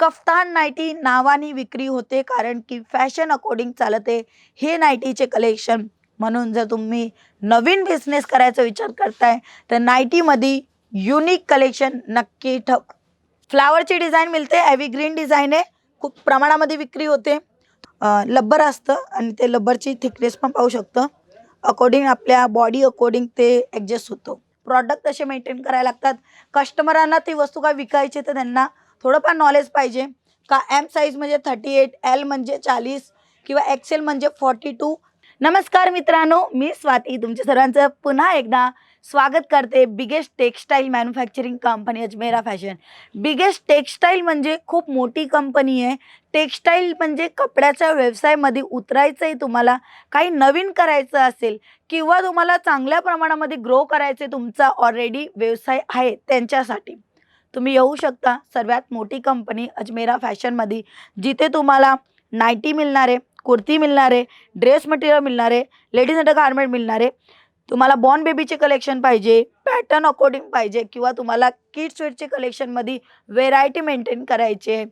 Kaftan ninety नावाने विक्री होते कारण की फॅशन अकॉर्डिंग चालते हे नाईटीचे कलेक्शन. म्हणून जर तुम्ही नवीन बिझनेस करायचा विचार करताय तर नाईटीमध्ये युनिक कलेक्शन नक्की ठेव. फ्लावरची डिझाईन मिळते ॲव्ही ग्रीन डिझाईन आहे खूप प्रमाणामध्ये विक्री होते. लब्बर असतं आणि ते लब्बरची थिकनेस पण पाहू शकतं. अकॉर्डिंग आपल्या बॉडी अकॉर्डिंग ते ॲडजस्ट होतो. प्रॉडक्ट तसे मेंटेन करायला लागतात. कस्टमरांना ती वस्तू काय विकायची तर त्यांना थोडंफार नॉलेज पाहिजे. का एम साईज म्हणजे थर्टी एट एल म्हणजे चाळीस किंवा एक्सेल म्हणजे फॉर्टी टू नमस्कार मित्रांनो मी स्वाती तुमच्या सर्वांचं पुन्हा एकदा स्वागत करते biggest textile manufacturing company Ajmera fashion biggest textile म्हणजे खूप मोठी कंपनी आहे. टेक्स्टाईल म्हणजे कपड्याच्या व्यवसायामध्ये उतरायचं आहे तुम्हाला. काही नवीन करायचं असेल किंवा तुम्हाला चांगल्या प्रमाणामध्ये ग्रो करायचे तुमचा ऑलरेडी व्यवसाय आहे त्यांच्यासाठी. तुम्ही येऊ शकता. सर्वात मोठी कंपनी अजमेरा फॅशनमध्ये जिथे तुम्हाला नायटी मिळणार आहे कुर्ती मिळणार आहे ड्रेस मटेरियल मिळणार आहे लेडीज अंडर गार्मेंट मिळणार आहे तुम्हाला बॉर्न बेबीचे कलेक्शन पाहिजे पॅटर्न अकॉर्डिंग पाहिजे किंवा तुम्हाला किड्स वेअरचे कलेक्शनमध्ये व्हेरायटी मेंटेन करायची. आहे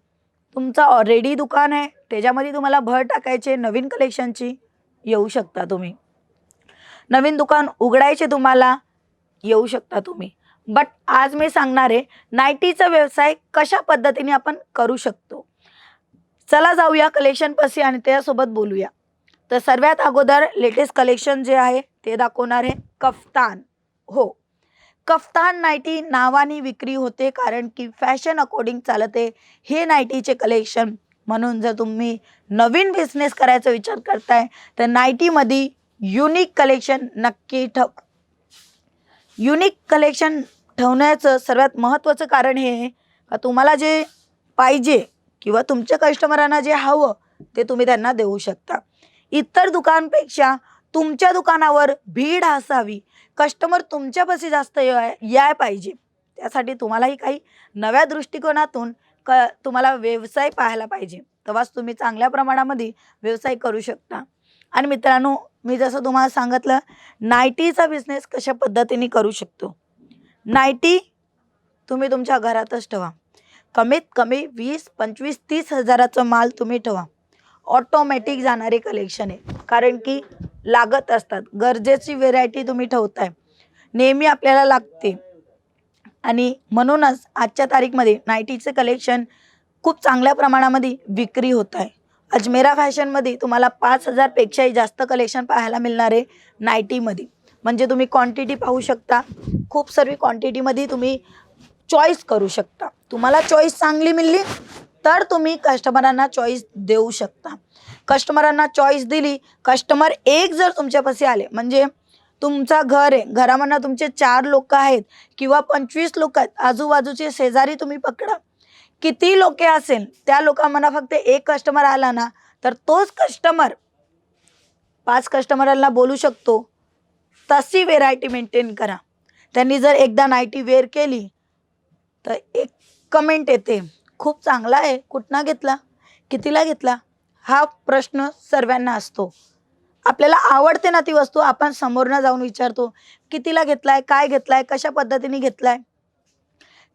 तुमचं ऑलरेडी दुकान आहे त्याच्यामध्ये तुम्हाला भर टाकायचे नवीन कलेक्शनची येऊ शकता तुम्ही. नवीन दुकान उघडायचे तुम्हाला येऊ शकता तुम्ही. बट आज मी सांगणार आहे नायटीचा व्यवसाय कशा पद्धतीने आपण करू शकतो? चला जाऊया कलेक्शनपाशी आणि त्यासोबत बोलूया. तर सर्वात अगोदर लेटेस्ट कलेक्शन जे आहे ते दाखवणार आहे कफ्तान. हो. कफ्तान नाईटी नावाने विक्री होते कारण की फॅशन अकॉर्डिंग चालते हे नाईटीचे कलेक्शन म्हणून जर तुम्ही नवीन बिझनेस करायचा विचार करताय तर नाईटीमध्ये युनिक कलेक्शन नक्की ठक युनिक कलेक्शन ठेवण्याचं सर्वात महत्त्वाचं कारण हे आहे का तुम्हाला जे पाहिजे किंवा तुमच्या कस्टमरांना जे हवं ते तुम्ही त्यांना देऊ शकता. इतर दुकानपेक्षा तुमच्या दुकानावर भीड असावी कस्टमर तुमच्यापाशी जास्त याय याय पाहिजे. त्यासाठी तुम्हालाही काही नव्या दृष्टिकोनातून क तुम्हाला व्यवसाय पाहायला पाहिजे. तेव्हाच तुम्ही चांगल्या प्रमाणामध्ये व्यवसाय करू शकता. आणि मित्रांनो मी जसं तुम्हाला सांगितलं नायटीचा बिझनेस कशा पद्धतीने करू शकतो? नायटी तुम्ही तुमच्या घरातच ठेवा. कमीत कमी वीस पंचवीस तीस हजाराचा माल तुम्ही ठेवा. ऑटोमॅटिक जाणारे कलेक्शन आहे. कारण की लागत असतात. गरजेची व्हेरायटी तुम्ही ठेवताय. नेहमी आपल्याला लागते. आणि म्हणूनच आजच्या तारीखमध्ये नायटीचे कलेक्शन खूप चांगल्या प्रमाणामध्ये विक्री होत आहे. अजमेरा फॅशनमध्ये तुम्हाला पाच हजारपेक्षाही जास्त कलेक्शन पाहायला मिळणार आहे नायटीमध्ये म्हणजे तुम्ही क्वांटिटी पाहू शकता. खूप सर्व क्वांटिटीमध्ये तुम्ही चॉईस करू शकता. तुम्हाला चॉईस चांगली मिळली तर तुम्ही कस्टमरांना चॉईस देऊ शकता. कस्टमरांना चॉईस दिली कस्टमर एक जर तुमच्यापाशी आले म्हणजे तुमचा घर आहे घरामधनं तुमचे चार लोक आहेत किंवा पंचवीस लोक आहेत आजूबाजूचे शेजारी तुम्ही पकडा. किती लोके असेल त्या लोकांना फक्त एक कस्टमर आला ना तर तोच कस्टमर पाच कस्टमरांना बोलू शकतो. तशी व्हेरायटी मेंटेन करा. त्यांनी जर एकदा नाईटी वेअर केली तर एक कमेंट येते. खूप चांगला आहे. कुठनं घेतला? कितीला घेतला? हा प्रश्न सर्वांना असतो. आपल्याला आवडते ना ती वस्तू आपण समोरनं जाऊन विचारतो कितीला घेतला आहे काय घेतलाय कशा पद्धतीने घेतला आहे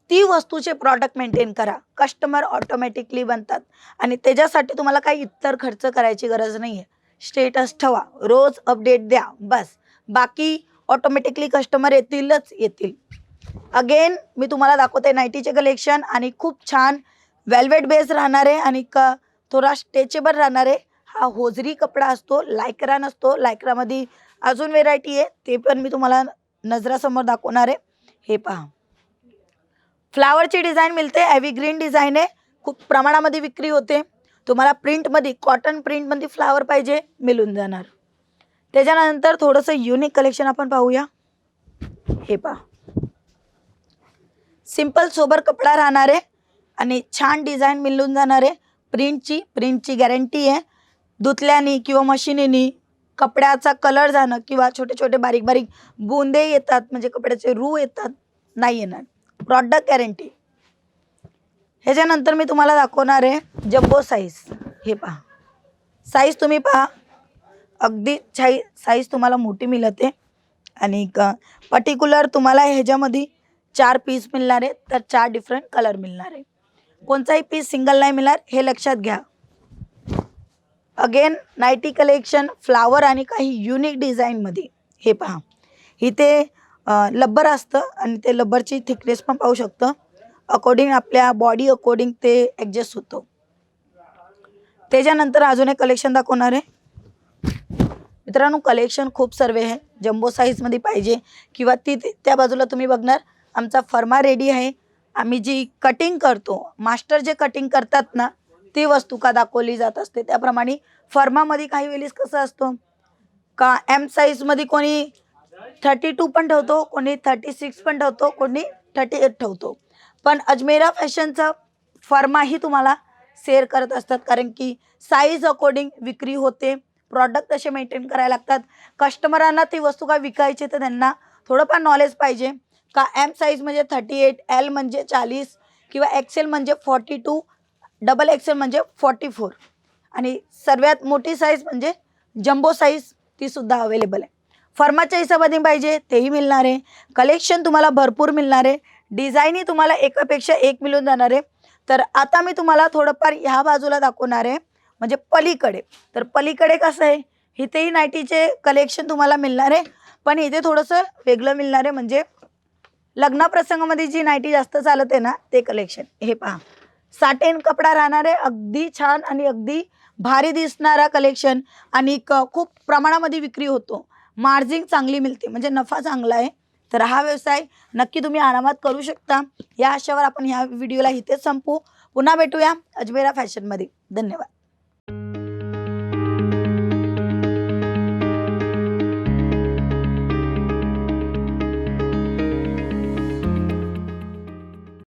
ती वस्तूचे प्रॉडक्ट मेंटेन करा. कस्टमर ऑटोमॅटिकली बनतात. आणि त्याच्यासाठी तुम्हाला काही इतर खर्च करायची गरज नाही आहे स्टेटस ठेवा. रोज अपडेट द्या. बस. बाकी ऑटोमॅटिकली कस्टमर येतीलच येतील. अगेन मी तुम्हाला दाखवते नाईटीचे कलेक्शन आणि खूप छान वेल्वेट बेस राहणार आहे आणि क थोडा स्ट्रेचेबल राहणार आहे हा होजरी कपडा असतो. लायक्रा नसतो. लायक्रामध्ये अजून व्हेरायटी आहे. ते पण मी तुम्हाला नजरासमोर दाखवणार आहे. हे पहा. फ्लावरची डिझाईन मिळते ॲव्ही ग्रीन डिझाईन आहे. खूप प्रमाणामध्ये विक्री होते. तुम्हाला प्रिंटमध्ये कॉटन प्रिंटमध्ये फ्लावर पाहिजे मिळून जाणार. त्याच्यानंतर थोडंसं युनिक कलेक्शन आपण पाहूया. हे पहा. सिंपल सोबर कपडा राहणार आहे आणि छान डिझाईन मिळून जाणार आहे. प्रिंटची प्रिंटची गॅरंटी आहे. धुतल्याने किंवा मशिनीनी कपड्याचा कलर जाणं किंवा छोटे छोटे बारीक बारीक बुंदे येतात म्हणजे कपड्याचे रू येतात नाही येणार. प्रॉडक्ट गॅरंटी ह्याच्यानंतर मी तुम्हाला दाखवणार आहे जम्बो साईज हे पहा. साईज तुम्ही पहा. अगदी छाई साईज तुम्हाला मोठी मिळते. आणि क पर्टिक्युलर तुम्हाला ह्याच्यामध्ये चार पीस मिळणार आहे तर चार डिफरंट कलर मिळणार आहे. कोणताही पीस सिंगल नाही मिळणार हे लक्षात घ्या. अगेन नाईटी कलेक्शन फ्लावर आणि काही युनिक डिझाईनमध्ये हे पहा. इथे लब्बर असतं आणि ते लब्बरची थिकनेस पण पाहू शकतं. अकॉर्डिंग आपल्या बॉडी अकॉर्डिंग ते ॲडजस्ट होतं. त्याच्यानंतर अजून एक कलेक्शन दाखवणार आहे. मित्रांनो कलेक्शन खूप सर्व आहे. जम्बो साईजमध्ये पाहिजे किंवा ती त्या बाजूला तुम्ही बघणार. आमचा फर्मा रेडी आहे. आम्ही जी कटिंग करतो मास्टर जे कटिंग करतात ना ती वस्तू का दाखवली जात असते? त्याप्रमाणे फर्मामध्ये काही वेळेस कसं असतो? का एम साईजमध्ये कोणी थर्टी टू पण ठेवतो कोणी थर्टी सिक्स पण ठेवतो कोणी थर्टी एट ठेवतो. पण अजमेरा फॅशनचा फर्माही तुम्हाला शेअर करत असतात कारण की साईज अकॉर्डिंग विक्री होते प्रॉडक्ट तसे मेंटेन करायला लागतात. कस्टमरांना ती वस्तू काय विकायची तर त्यांना थोडंफार नॉलेज पाहिजे. का एम साईज म्हणजे थर्टी एट एल म्हणजे चाळीस किंवा एक्सेल म्हणजे फॉर्टी टू डबल एक्सेल म्हणजे फॉर्टी फोर आणि सर्वात मोठी साईज म्हणजे जम्बो साईज तीसुद्धा अवेलेबल आहे. फर्माच्या हिशोबाने पाहिजे तेही मिळणार आहे. कलेक्शन तुम्हाला भरपूर मिळणार आहे. डिझाईनही तुम्हाला एकापेक्षा एक मिळून जाणार आहे. तर आता मी तुम्हाला थोडंफार ह्या बाजूला दाखवणार आहे. म्हणजे पलीकडे. तर पलीकडे कसं आहे? इथेही नाईटीचे कलेक्शन तुम्हाला मिळणार आहे. पण इथे थोडंसं वेगळं मिळणार आहे. म्हणजे लग्नाप्रसंगामध्ये जी नाईटी जास्त चालत आहे ना ते कलेक्शन हे पहा. साटेन कपडा राहणार आहे. अगदी छान आणि अगदी भारी दिसणारा कलेक्शन आणि क खूप प्रमाणामध्ये विक्री होतो. मार्जिन चांगली मिळते म्हणजे नफा चांगला आहे. तर हा व्यवसाय नक्की तुम्ही आरामात करू शकता. या आशावर आपण ह्या व्हिडिओला इथेच संपू. पुन्हा भेटूया अजमेरा फॅशनमध्ये. धन्यवाद.